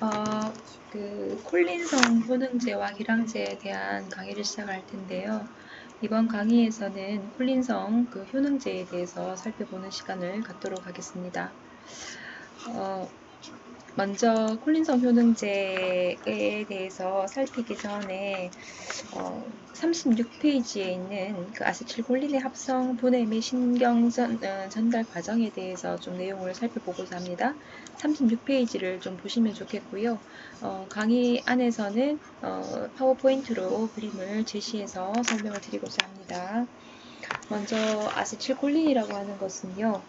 어, 그 콜린성 효능제와 기량제에 대한 강의를 시작할 텐데요. 이번 강의에서는 콜린성 그 효능제에 대해서 살펴보는 시간을 갖도록 하겠습니다. 어, 먼저 콜린성 효능제에 대해서 살피기 전에 어, 36페이지에 있는 그 아세틸콜린의 합성 분해 및 신경 전, 어, 전달 과정에 대해서 좀 내용을 살펴보고자 합니다. 36페이지를 좀 보시면 좋겠고요. 어, 강의 안에서는 어, 파워포인트로 그림을 제시해서 설명을 드리고자 합니다. 먼저 아세틸콜린이라고 하는 것은요.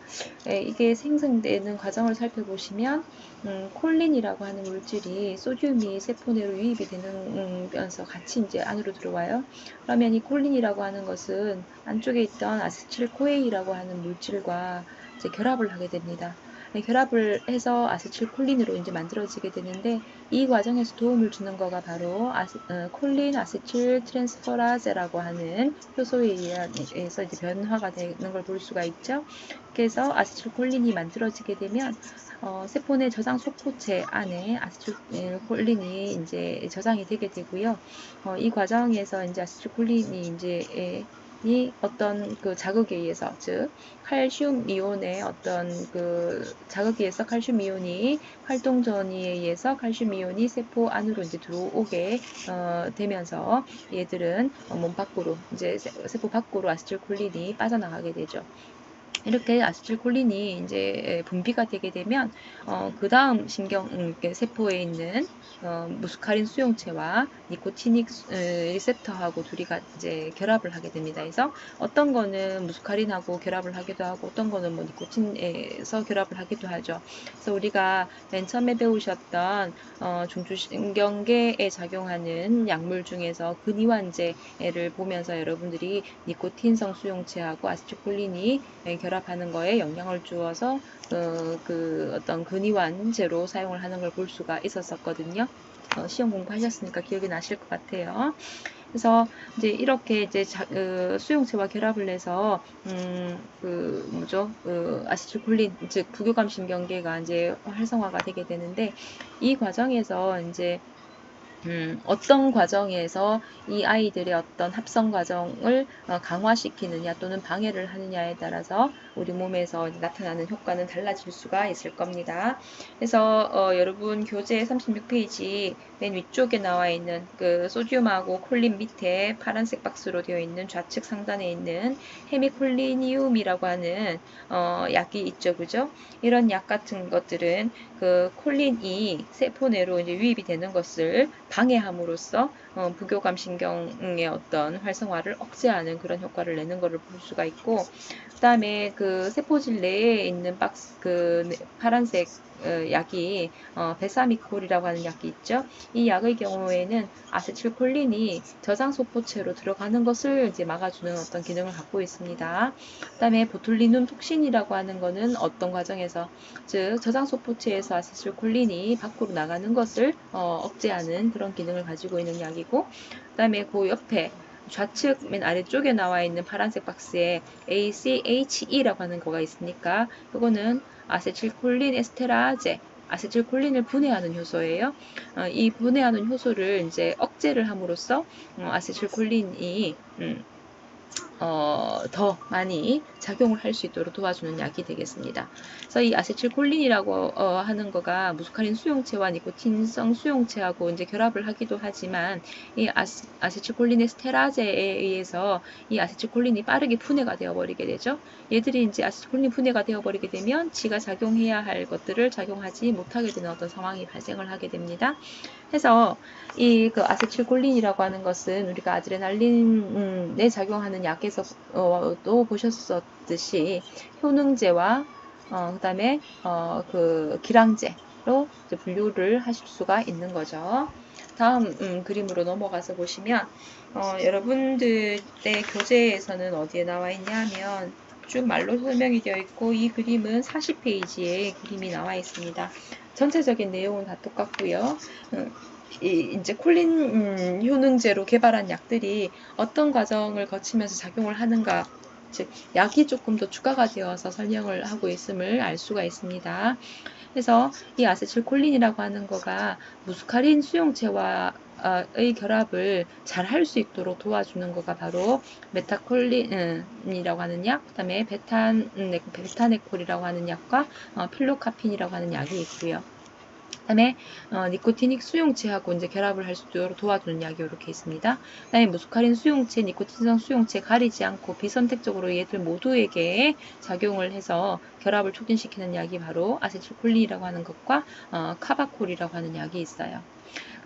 예, 이게 생성되는 과정을 살펴보시면 음, 콜린이라고 하는 물질이 소듐이 세포 내로 유입이 되면서 같이 이제 안으로 들어와요. 그러면 이 콜린이라고 하는 것은 안쪽에 있던 아세틸코에이라고 하는 물질과 결합을 하게 됩니다. 네, 결합을 해서 아세틸콜린으로 이제 만들어지게 되는데 이 과정에서 도움을 주는 거가 바로 아세, 어, 콜린 아세틸 트랜스퍼라제라고 하는 효소에 의해서 이제 변화가 되는 걸 볼 수가 있죠. 그래서 아세틸콜린이 만들어지게 되면 어, 세포 내 저장 소포체 안에 아세틸콜린이 이제 저장이 되게 되고요. 어, 이 과정에서 이제 아세틸콜린이 이제 이 어떤 그 자극에 의해서 즉 칼슘 이온의 어떤 그 자극에 의해서 칼슘 이온이 활동 전이에 의해서 칼슘 이온이 세포 안으로 이제 들어오게 어, 되면서 얘들은 몸 밖으로 이제 세포 밖으로 아세틸콜린이 빠져나가게 되죠. 이렇게 아세틸콜린이 이제 분비가 되게 되면 어, 그 다음 신경 음, 세포에 있는 어, 무스카린 수용체와 니코티닉 리셉터하고 둘이 이제 결합을 하게 됩니다. 그래서 어떤 거는 무스카린하고 결합을 하기도 하고 어떤 거는 뭐 니코틴에서 결합을 하기도 하죠. 그래서 우리가 맨 처음에 배우셨던 어, 중추신경계에 작용하는 약물 중에서 근이완제를 보면서 여러분들이 니코틴성 수용체하고 아세틸콜린이 결 합하는 거에 영향을 주어서 어, 그 어떤 근이완제로 사용을 하는 걸 볼 수가 있었었거든요. 어, 시험 공부하셨으니까 기억이 나실 것 같아요. 그래서 이제 이렇게 이제 자, 그 수용체와 결합을 해서 음 그 뭐죠 그 아시틸콜린 즉 부교감 신경계가 이제 활성화가 되게 되는데 이 과정에서 이제 음, 어떤 과정에서 이 아이들의 어떤 합성 과정을 어, 강화시키느냐 또는 방해를 하느냐에 따라서 우리 몸에서 나타나는 효과는 달라질 수가 있을 겁니다. 그래서 어, 여러분 교재 36페이지 맨 위쪽에 나와 있는 그 소듐하고 콜린 밑에 파란색 박스로 되어 있는 좌측 상단에 있는 헤미콜리니움이라고 하는 어, 약이 있죠, 그죠? 이런 약 같은 것들은 그 콜린이 세포 내로 이제 유입이 되는 것을 방해함으로써 어, 부교감 신경의 어떤 활성화를 억제하는 그런 효과를 내는 것을 볼 수가 있고 그 다음에 그 세포질 내에 있는 박스 그 네, 파란색 어, 약이 어, 베사미콜이라고 하는 약이 있죠. 이 약의 경우에는 아세틸콜린이 저장 소포체로 들어가는 것을 이제 막아주는 어떤 기능을 갖고 있습니다. 그다음에 보툴리눔 톡신이라고 하는 것은 어떤 과정에서 즉 저장 소포체에서 아세틸콜린이 밖으로 나가는 것을 어, 억제하는 그런 기능을 가지고 있는 약이고 그 다음에 그 옆에 좌측 맨 아래쪽에 나와 있는 파란색 박스에 ACHE라고 하는 거가 있으니까 이거는 아세틸콜린 에스테라제 아세틸콜린을 분해하는 효소예요. 어, 이 분해하는 효소를 이제 억제를 함으로써 어, 아세틸콜린이 음, 어, 더 많이 작용을 할 수 있도록 도와주는 약이 되겠습니다. 그래서 이 아세틸콜린이라고 어, 하는 거가 무스카린 수용체와 니코틴성 수용체하고 이제 결합을 하기도 하지만 이 아세, 아세틸콜린의 스테라제에 의해서 이 아세틸콜린이 빠르게 분해가 되어 버리게 되죠. 얘들이 이제 아세틸콜린 분해가 되어 버리게 되면 지가 작용해야 할 것들을 작용하지 못하게 되는 어떤 상황이 발생을 하게 됩니다. 해서 이 그 아세틸콜린이라고 하는 것은 우리가 아드레날린에 작용하는 약 에서도 보셨었듯이 효능제와 어, 그다음에 어, 그 기량제로 분류를 하실 수가 있는 거죠. 다음 음, 그림으로 넘어가서 보시면 어, 여러분들의 교재에서는 어디에 나와 있냐 하면 쭉 말로 설명이 되어 있고 이 그림은 40페이지에 그림이 나와 있습니다. 전체적인 내용은 다 똑같고요. 음, 이, 이제 콜린 음, 효능제로 개발한 약들이 어떤 과정을 거치면서 작용을 하는가 즉 약이 조금 더 추가가 되어서 설명을 하고 있음을 알 수가 있습니다. 그래서 이 아세틸콜린이라고 하는 거가 무스카린 수용체와 의 결합을 잘 할 수 있도록 도와주는 거가 바로 메타콜린이라고 하는 약, 그 다음에 베탄, 베타네콜이라고 하는 약과 어, 필로카핀이라고 하는 약이 있고요. 그다음에 어, 니코티닉 수용체하고 이제 결합을 할 수 있도록 도와주는 약이 이렇게 있습니다. 그다음에 무스카린 수용체, 니코틴성 수용체 가리지 않고 비선택적으로 얘들 모두에게 작용을 해서 결합을 촉진시키는 약이 바로 아세틸콜린이라고 하는 것과 어, 카바콜이라고 하는 약이 있어요.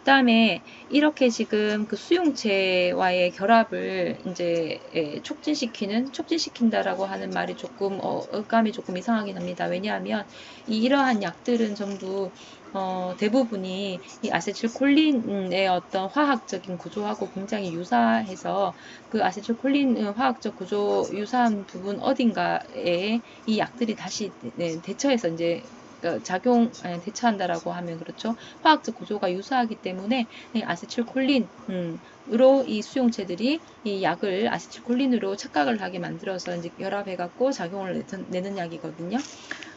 그 다음에 이렇게 지금 그 수용체와의 결합을 이제 예, 촉진시키는 촉진시킨다라고 하는 말이 조금 어, 감이 조금 이상하긴 합니다. 왜냐하면 이 이러한 약들은 전부 어, 대부분이 이 아세틸콜린의 어떤 화학적인 구조하고 굉장히 유사해서 그 아세틸콜린 화학적 구조 유사한 부분 어딘가에 이 약들이 다시 네, 대처해서 이제 그 작용 대처한다라고 하면 그렇죠. 화학적 구조가 유사하기 때문에 아세틸콜린 으로 음, 이 수용체들이 이 약을 아세틸콜린으로 착각을 하게 만들어서 이제 결합해 갖고 작용을 내는 약이거든요.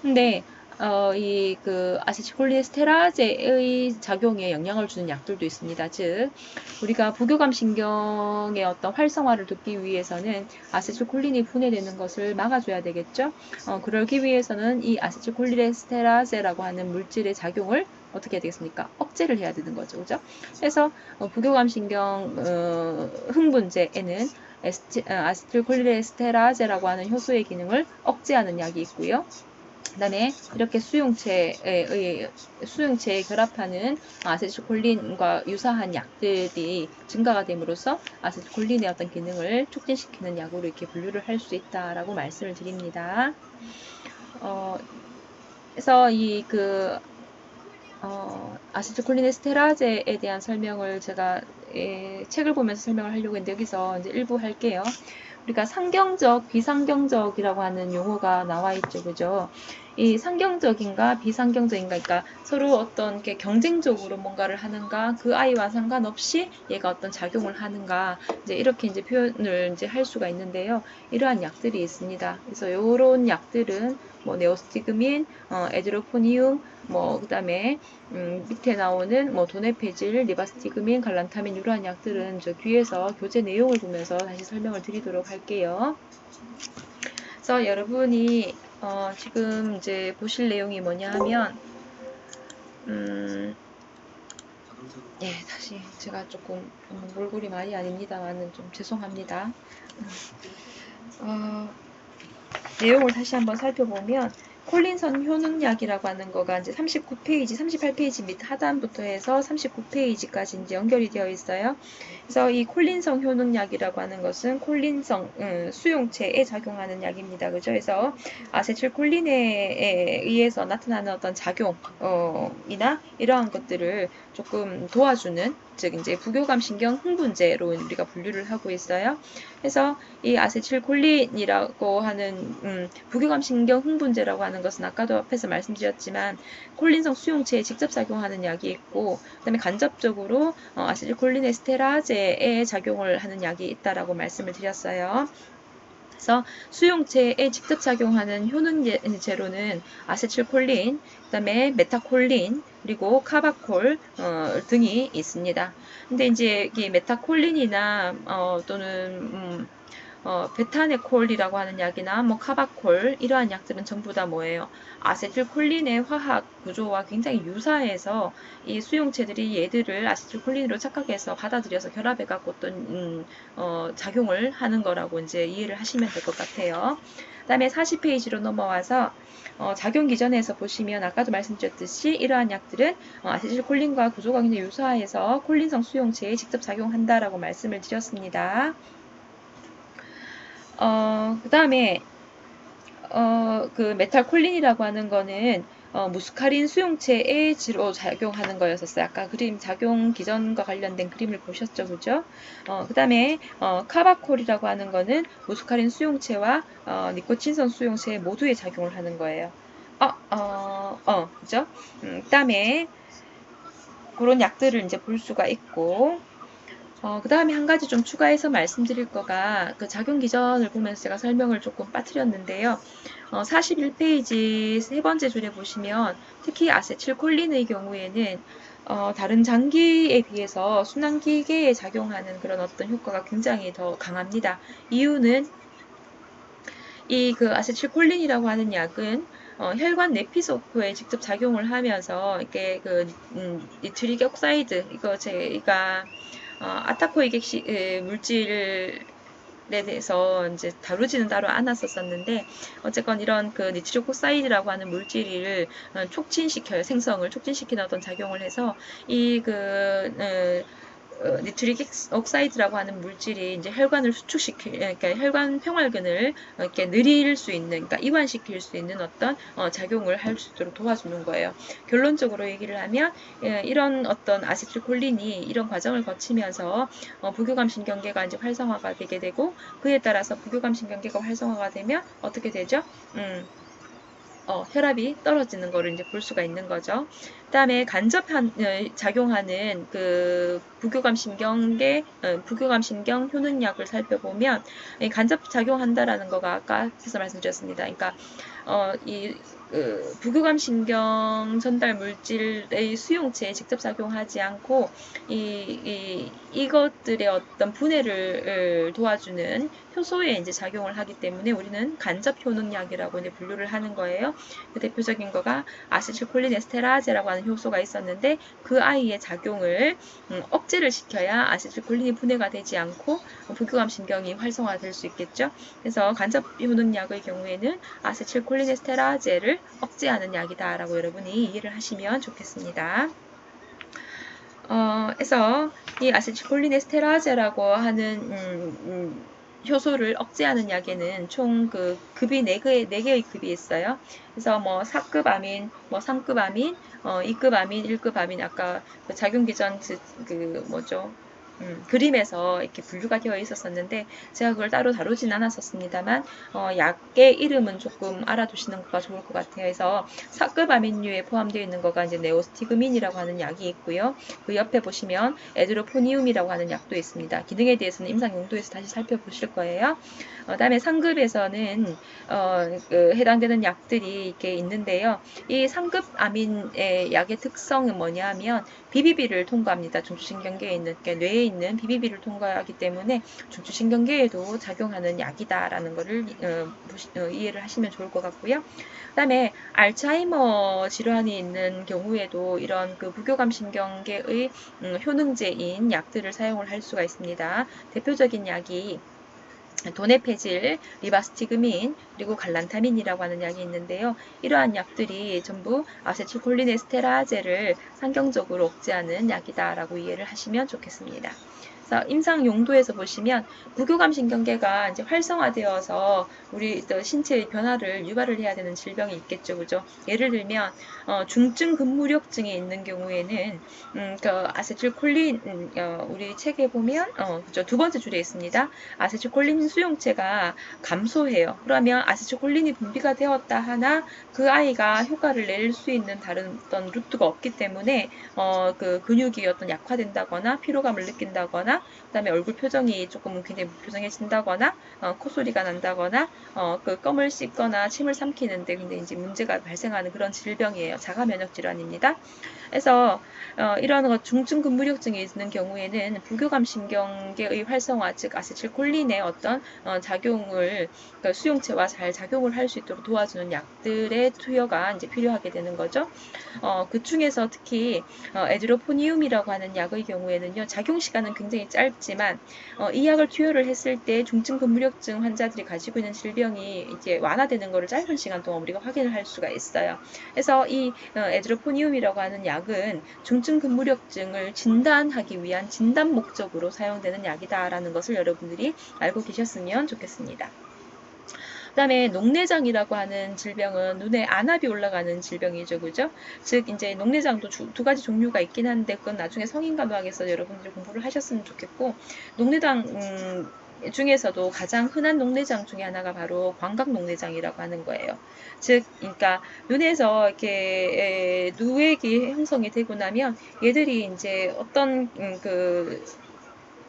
근데 어, 이 그 아세틸콜린스테라제의 작용에 영향을 주는 약들도 있습니다. 즉 우리가 부교감 신경의 어떤 활성화를 돕기 위해서는 아세틸콜린이 분해되는 것을 막아줘야 되겠죠. 어, 그러기 위해서는 이 아세틸콜린스테라제라고 하는 물질의 작용을 어떻게 해야 되겠습니까? 억제를 해야 되는 거죠. 그죠? 그래서 어, 부교감 신경 어, 흥분제에는 어, 아세틸콜린에스테라제라고 하는 효소의 기능을 억제하는 약이 있고요. 그 다음에 이렇게 수용체의 수용체에 결합하는 아세틸콜린과 유사한 약들이 증가가 됨으로써 아세틸콜린의 어떤 기능을 촉진시키는 약으로 이렇게 분류를 할 수 있다라고 말씀을 드립니다. 어, 그래서 이그 어, 아세틸콜린의 스테라제에 대한 설명을 제가 예, 책을 보면서 설명을 하려고 했는데 여기서 이제 일부 할게요. 우리가 상경적, 비상경적이라고 하는 용어가 나와 있죠. 그죠? 이 상경적인가 비상경적인가 그러니까 서로 어떤 게 경쟁적으로 뭔가를 하는가 그 아이와 상관없이 얘가 어떤 작용을 하는가 이제 이렇게 이제 표현을 이제 할 수가 있는데요. 이러한 약들이 있습니다. 그래서 이런 약들은 뭐 네오스티그민, 어, 에드로포니움, 뭐 그다음에 음, 밑에 나오는 뭐 도네페질, 리바스티그민, 갈란타민 이러한 약들은 저 뒤에서 교재 내용을 보면서 다시 설명을 드리도록 할게요. 그래서 여러분이 어, 지금 이제 보실 내용이 뭐냐 하면 음, 예, 다시 제가 조금 몰골이 많이 아닙니다만은 좀 죄송합니다. 음, 어, 내용을 다시 한번 살펴보면 콜린선 효능약이라고 하는 거가 이제 39페이지, 38페이지 밑 하단부터 해서 39페이지까지 이제 연결이 되어 있어요. 그래서 이 콜린성 효능약이라고 하는 것은 콜린성 음, 수용체에 작용하는 약입니다. 그죠? 그래서 아세틸콜린에 의해서 나타나는 어떤 작용이나 어, 이러한 것들을 조금 도와주는 즉 이제 부교감 신경 흥분제로 우리가 분류를 하고 있어요. 그래서 이 아세틸콜린이라고 하는 음, 부교감 신경 흥분제라고 하는 것은 아까도 앞에서 말씀드렸지만 콜린성 수용체에 직접 작용하는 약이 있고 그다음에 간접적으로 어, 아세틸콜린에스테라제에 작용을 하는 약이 있다라고 말씀을 드렸어요. 그래서 수용체에 직접 작용하는 효능제로는 아세틸콜린, 그다음에 메타콜린, 그리고 카바콜 어, 등이 있습니다. 근데 이제 이 메타콜린이나 어, 또는 음, 어, 베타네콜이라고 하는 약이나 뭐 카바콜 이러한 약들은 전부 다 뭐예요? 아세틸콜린의 화학 구조와 굉장히 유사해서 이 수용체들이 얘들을 아세틸콜린으로 착각해서 받아들여서 결합해 갖고 어떤 음, 어, 작용을 하는 거라고 이제 이해를 하시면 될 것 같아요. 그 다음에 40페이지로 넘어와서 어, 작용 기전에서 보시면 아까도 말씀드렸듯이 이러한 약들은 어, 아세틸콜린과 구조가 굉장히 유사해서 콜린성 수용체에 직접 작용한다라고 말씀을 드렸습니다. 어, 그 다음에 어, 그 메탈콜린이라고 하는 거는 어, 무스카린 수용체에 주로 작용하는 거였었어요. 아까 그림 작용 기전과 관련된 그림을 보셨죠, 그죠? 어, 그 다음에 어, 카바콜이라고 하는 거는 무스카린 수용체와 어, 니코틴선 수용체 모두에 작용을 하는 거예요. 어, 어, 어, 그죠? 음, 그 다음에 그런 약들을 이제 볼 수가 있고, 어, 그 다음에 한 가지 좀 추가해서 말씀드릴 거가 그 작용 기전을 보면서 제가 설명을 조금 빠뜨렸는데요. 어, 41페이지 세 번째 줄에 보시면 특히 아세틸콜린의 경우에는 어, 다른 장기에 비해서 순환기계에 작용하는 그런 어떤 효과가 굉장히 더 강합니다. 이유는 이 그 아세틸콜린이라고 하는 약은 어, 혈관 내피소프에 직접 작용을 하면서 이렇게 그 음, 니트릭 옥사이드 이거 제가 어, 아타코이객시 에, 물질을 에 대해서 이제 다루지는 따로 않았었었는데 어쨌건 이런 그 니트로 코사이드라고 하는 물질을 어, 촉진시켜요. 생성을 촉진시키는 어떤 작용을 해서 이그 어, 어, 니트릭 옥사이드라고 하는 물질이 이제 혈관을 수축시키, 그러니까 혈관 평활근을 이렇게 느릴 수 있는, 그러니까 이완시킬 수 있는 어떤 어, 작용을 할 수 있도록 도와주는 거예요. 결론적으로 얘기를 하면 예, 이런 어떤 아세틸콜린이 이런 과정을 거치면서 어, 부교감 신경계가 이제 활성화가 되게 되고 그에 따라서 부교감 신경계가 활성화가 되면 어떻게 되죠? 음, 어, 혈압이 떨어지는 거를 이제 볼 수가 있는 거죠. 그다음에 간접한 어, 작용하는 그 부교감 신경계 어, 부교감 신경 효능약을 살펴보면 간접 작용한다라는 거가 아까 앞에서 말씀드렸습니다. 그러니까 어, 이 그 부교감 신경 전달 물질의 수용체에 직접 작용하지 않고 이, 이 이것들의 어떤 분해를 도와주는 효소에 이제 작용을 하기 때문에 우리는 간접 효능약이라고 이제 분류를 하는 거예요. 그 대표적인 거가 아세틸콜린에스테라제라고 하는 효소가 있었는데 그 아이의 작용을 음, 억제를 시켜야 아세틸콜린이 분해가 되지 않고 부교감 신경이 활성화될 수 있겠죠. 그래서 간접 효능약의 경우에는 아세틸콜린에스테라제를 억제하는 약이다라고 여러분이 이해를 하시면 좋겠습니다. 어, 그래서 이 아세틸콜린에스테라제라고 하는 음, 음, 효소를 억제하는 약에는 총 그 급이 4개의, 4개의 급이 있어요. 그래서 뭐 4급 아민, 뭐 3급 아민, 어 2급 아민, 1급 아민 아까 그 작용 기 전 그, 그 뭐죠? 음, 그림에서 이렇게 분류가 되어 있었었는데 제가 그걸 따로 다루진 않았었습니다만 어, 약의 이름은 조금 알아두시는 것가 좋을 것 같아요. 그래서 사급 아민류에 포함되어 있는 거가 이제 네오스티그민이라고 하는 약이 있고요. 그 옆에 보시면 에드로포니움이라고 하는 약도 있습니다. 기능에 대해서는 임상 용도에서 다시 살펴보실 거예요. 어, 다음에 상급에서는 어, 그 해당되는 약들이 이렇게 있는데요. 이 상급 아민의 약의 특성은 뭐냐면 비비비를 통과합니다. 중추신경계에 있는 뇌에 있는 비비비를 통과하기 때문에 중추신경계에도 작용하는 약이다라는 것을 어, 어, 이해를 하시면 좋을 것 같고요. 그 다음에 알츠하이머 질환이 있는 경우에도 이런 그 부교감 신경계의 음, 효능제인 약들을 사용을 할 수가 있습니다. 대표적인 약이 도네페질, 리바스티그민, 그리고 갈란타민이라고 하는 약이 있는데요. 이러한 약들이 전부 아세틸콜린에스테라제를 상경적으로 억제하는 약이다라고 이해를 하시면 좋겠습니다. 그래서 임상 용도에서 보시면 부교감 신경계가 이제 활성화되어서 우리 신체의 변화를 유발을 해야 되는 질병이 있겠죠, 그죠? 예를 들면 어, 중증 근무력증이 있는 경우에는 음, 그 아세틸콜린 음, 어, 우리 책에 보면 어, 그죠? 두 번째 줄에 있습니다. 아세틸콜린 수용체가 감소해요. 그러면 아세틸콜린이 분비가 되었다 하나 그 아이가 효과를 낼 수 있는 다른 어떤 루트가 없기 때문에 어, 그 근육이 어떤 약화된다거나 피로감을 느낀다거나 그다음에 얼굴 표정이 조금 굉장히 무표정해진다거나 어, 콧소리가 난다거나 어, 그 껌을 씹거나 침을 삼키는데 굉장히 이제 문제가 발생하는 그런 질병이에요. 자가 면역 질환입니다. 그래서 어, 이러한 것 중증 근무력증이 있는 경우에는 부교감 신경계의 활성화 즉 아세틸콜린의 어떤 어, 작용을 그러니까 수용체와 잘 작용을 할 수 있도록 도와주는 약들의 투여가 이제 필요하게 되는 거죠. 어, 그 중에서 특히 어, 에드로포니움이라고 하는 약의 경우에는요 작용 시간은 굉장히 짧지만 어, 이 약을 투여를 했을 때 중증 근무력증 환자들이 가지고 있는 질병이 이제 완화되는 것을 짧은 시간 동안 우리가 확인을 할 수가 있어요. 그래서 이 어, 에드로포니움이라고 하는 약 약은 중증 근무력증을 진단하기 위한 진단 목적으로 사용되는 약이다라는 것을 여러분들이 알고 계셨으면 좋겠습니다. 그 다음에 녹내장이라고 하는 질병은 눈에 안압이 올라가는 질병이죠. 그죠? 즉, 이제 녹내장도 주, 두 가지 종류가 있긴 한데, 그건 나중에 성인 간호학에서 여러분들이 공부를 하셨으면 좋겠고, 녹내장, 음, 중에서도 가장 흔한 녹내장 중에 하나가 바로 광각 녹내장이라고 하는 거예요. 즉, 그러니까 눈에서 이렇게 누액이 형성이 되고 나면 얘들이 이제 어떤 음, 그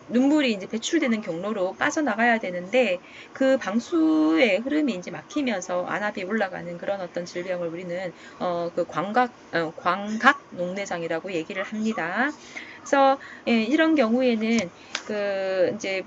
눈물이 이제 배출되는 경로로 빠져나가야 되는데 그 방수의 흐름이 이제 막히면서 안압이 올라가는 그런 어떤 질병을 우리는 어, 그 광각 어, 광각 녹내장이라고 얘기를 합니다. 그래서 예, 이런 경우에는 그 이제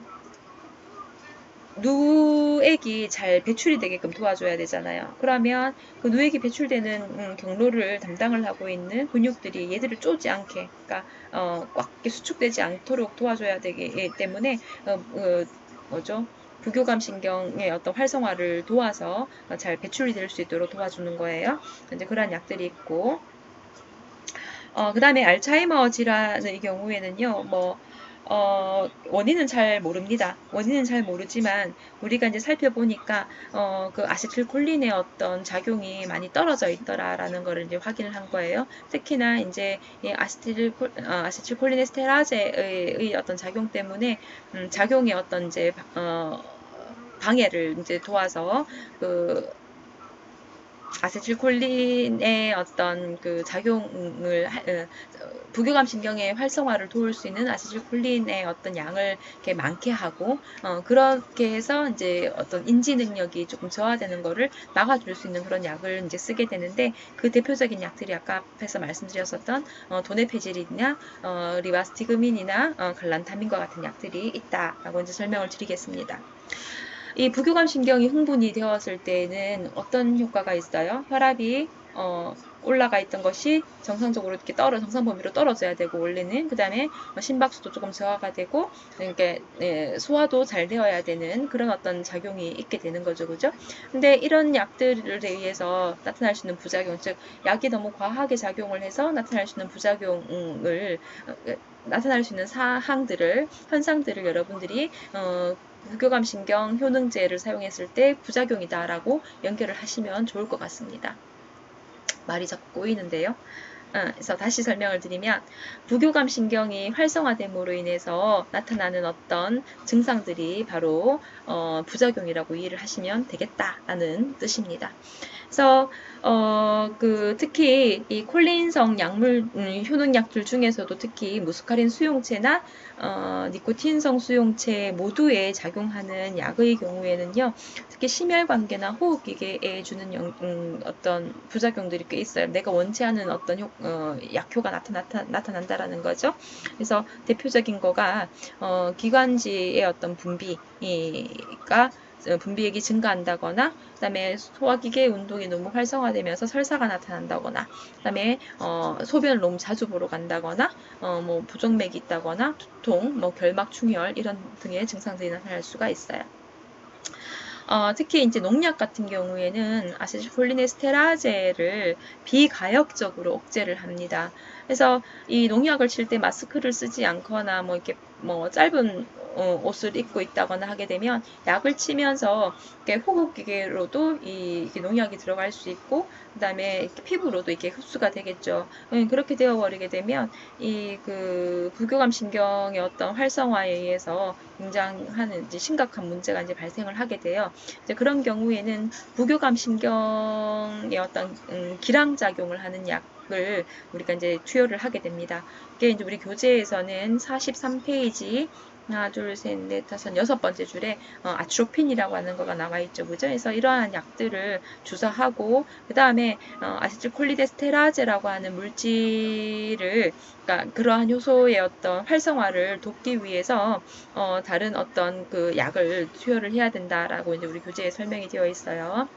누 액이 잘 배출이 되게끔 도와줘야 되잖아요. 그러면 그 누액이 배출되는 음, 경로를 담당을 하고 있는 근육들이 얘들을 쪼지 않게, 그러니까 어, 꽉 수축되지 않도록 도와줘야 되기 때문에 어, 어, 뭐죠? 부교감 신경의 어떤 활성화를 도와서 잘 배출이 될 수 있도록 도와주는 거예요. 이제 그러한 약들이 있고, 어, 그 다음에 알츠하이머 질환의 경우에는요, 뭐, 어, 원인은 잘 모릅니다. 원인은 잘 모르지만 우리가 이제 살펴보니까 어, 그 아세틸콜린의 어떤 작용이 많이 떨어져 있더라라는 거를 이제 확인을 한 거예요. 특히나 이제 이 아세틸 어, 아세틸콜린 에스테라제의 어떤 작용 때문에 음, 작용의 어떤 이제 어, 방해를 이제 도와서 그 아세틸콜린의 어떤 그 작용을 어, 부교감 신경의 활성화를 도울 수 있는 아세틸콜린의 어떤 양을 이렇게 많게 하고 어, 그렇게 해서 이제 어떤 인지 능력이 조금 저하되는 거를 막아줄 수 있는 그런 약을 이제 쓰게 되는데 그 대표적인 약들이 아까 앞에서 말씀드렸었던 어, 도네페질이나 어, 리바스티그민이나 어, 갈란타민과 같은 약들이 있다라고 이제 설명을 드리겠습니다. 이 부교감 신경이 흥분이 되었을 때는 어떤 효과가 있어요? 혈압이 어, 올라가 있던 것이 정상적으로 이렇게 떨어 정상 범위로 떨어져야 되고 원래는 그 다음에 심박수도 조금 저하가 되고 그러니까 예, 소화도 잘 되어야 되는 그런 어떤 작용이 있게 되는 거죠, 그죠? 근데 이런 약들에 의해서 나타날 수 있는 부작용, 즉 약이 너무 과하게 작용을 해서 나타날 수 있는 부작용을 어, 나타날 수 있는 사항들을 현상들을 여러분들이 어, 무교감 신경 효능제를 사용했을 때 부작용이다라고 연결을 하시면 좋을 것 같습니다. 말이 자꾸 꼬이는데요. 어, 그래서 다시 설명을 드리면 부교감 신경이 활성화됨으로 인해서 나타나는 어떤 증상들이 바로 어, 부작용이라고 이해를 하시면 되겠다라는 뜻입니다. 그래서 어, 그 특히 이 콜린성 약물 음, 효능약들 중에서도 특히 무스카린 수용체나 어, 니코틴성 수용체 모두에 작용하는 약의 경우에는요, 특히 심혈 관계나 호흡기계에 주는 영, 음, 어떤 부작용들이 꽤 있어요. 내가 원치 않은 어떤 효, 어, 약효가 나타, 나타, 나타난다라는 거죠. 그래서 대표적인 거가 어, 기관지의 어떤 분비가 어, 분비액이 증가한다거나 그다음에 소화기계 운동이 너무 활성화되면서 설사가 나타난다거나 그다음에 어, 소변을 너무 자주 보러 간다거나 어, 뭐 부정맥이 있다거나 두통, 뭐 결막 충혈 이런 등의 증상들이 나타날 수가 있어요. 어, 특히 이제 농약 같은 경우에는 아세틸콜린에스테라제를 비가역적으로 억제를 합니다. 그래서 이 농약을 칠 때 마스크를 쓰지 않거나 뭐 이렇게 뭐 짧은 어, 옷을 입고 있다거나 하게 되면 약을 치면서 호흡기계로도 이 농약이 들어갈 수 있고 그 다음에 피부로도 이렇게 흡수가 되겠죠. 음, 그렇게 되어 버리게 되면 이 그 부교감 신경의 어떤 활성화에 의해서 굉장한 이제 심각한 문제가 이제 발생을 하게 돼요. 이제 그런 경우에는 부교감 신경의 어떤 음, 기랑 작용을 하는 약 을 우리가 이제 투여를 하게 됩니다. 이게 이제 우리 교재에서는 43페이지 하나, 둘, 셋, 넷, 다섯, 여섯 번째 줄에 어, 아트로핀이라고 하는 거가 나와 있죠. 그죠? 그래서 이러한 약들을 주사하고 그 다음에 어, 아세틸콜리데스테라제라고 하는 물질을 그러니까 그러한 효소의 어떤 활성화를 돕기 위해서 어, 다른 어떤 그 약을 투여를 해야 된다라고 이제 우리 교재에 설명이 되어 있어요.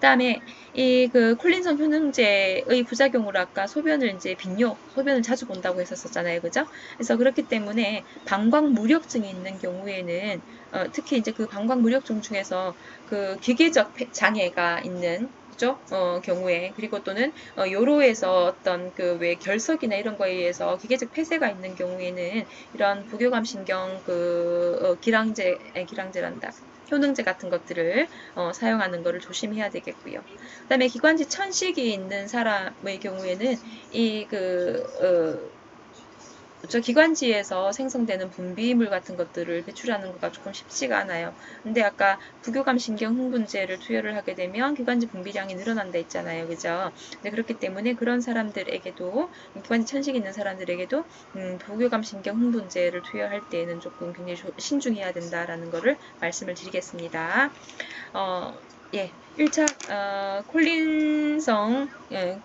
그다음에 이 그 콜린성 효능제의 부작용으로 아까 소변을 이제 빈뇨, 소변을 자주 본다고 했었잖아요, 그죠? 그래서 그렇기 때문에 방광 무력증이 있는 경우에는 어, 특히 이제 그 방광 무력증 중에서 그 기계적 장애가 있는 죠? 어, 경우에 그리고 또는 어, 요로에서 어떤 그 왜 결석이나 이런 거에 의해서 기계적 폐쇄가 있는 경우에는 이런 부교감 신경 그 어, 기랑제 기랑제란다 효능제 같은 것들을 어, 사용하는 것을 조심해야 되겠고요. 그 다음에 기관지 천식이 있는 사람의 경우에는 이그 어, 그렇죠. 기관지에서 생성되는 분비물 같은 것들을 배출하는 거가 조금 쉽지가 않아요. 근데 아까 부교감 신경 흥분제를 투여를 하게 되면 기관지 분비량이 늘어난다 했잖아요. 그죠? 네, 그렇기 때문에 그런 사람들에게도 기관지 천식 있는 사람들에게도 음, 부교감 신경 흥분제를 투여할 때에는 조금 굉장히 조- 신중해야 된다라는 거를 말씀을 드리겠습니다. 어, 예, 1차 어, 콜린성 예,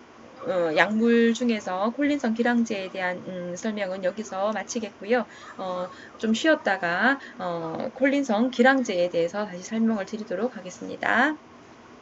어, 약물 중에서 콜린성 기량제에 대한 음, 설명은 여기서 마치겠고요. 어, 좀 쉬었다가 어, 콜린성 기량제에 대해서 다시 설명을 드리도록 하겠습니다.